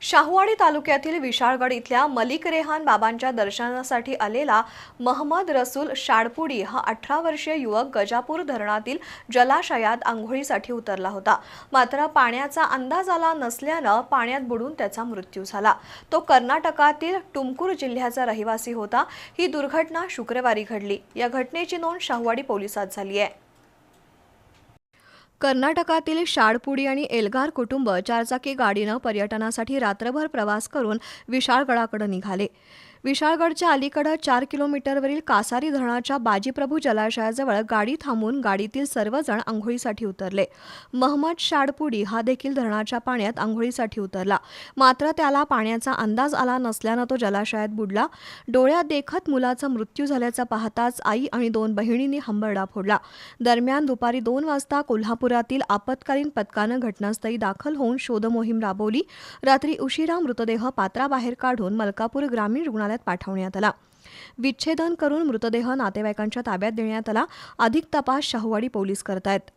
शाहूवाडी तालुक्यातील विशाळगड इथल्या मलिक रेहान बाबांच्या दर्शनासाठी आलेला महमद रसूल शाडपुडी हा अठरा वर्षीय युवक गजापूर धरणातील जलाशयात आंघोळीसाठी उतरला होता. मात्र पाण्याचा अंदाज आला नसल्यानं पाण्यात बुडून त्याचा मृत्यू झाला. तो कर्नाटकातील टुमकूर जिल्ह्याचा रहिवासी होता. ही दुर्घटना शुक्रवारी घडली. या घटनेची नोंद शाहूवाडी पोलिसात झाली आहे. कर्नाटकातील शाडपुडी आणि एल्गार कुटुंब चारचाकी गाडीनं पर्यटनासाठी रात्रभर प्रवास करून विशाळगडाकडे निघाले. विशाळगडच्या अलीकडं चार किलोमीटरवरील कासारी धरणाच्या बाजीप्रभू जलाशयाजवळ गाडी थांबून गाडीतील सर्वजण आंघोळीसाठी उतरले. महमद शाडपुडी हा देखील धरणाच्या पाण्यात आंघोळीसाठी उतरला. मात्र त्याला पाण्याचा अंदाज आला नसल्यानं तो जलाशयात बुडला. डोळ्यात देखत मुलाचा मृत्यू झाल्याचा पाहताच आई आणि दोन बहिणींनी हंबरडा फोडला. दरम्यान दुपारी दोन वाजता कोल्हापुरातील आपत्कालीन पथकानं घटनास्थळी दाखल होऊन शोधमोहीम राबवली. रात्री उशिरा मृतदेह पात्राबाहेर काढून मलकापूर ग्रामीण रुग्णालयात पाठवण्यात आला. विच्छेदन करून मृतदेह नातेवाईकांच्या ताब्यात देण्यात आला. अधिक तपास शाहूवाडी पोलीस करतायत.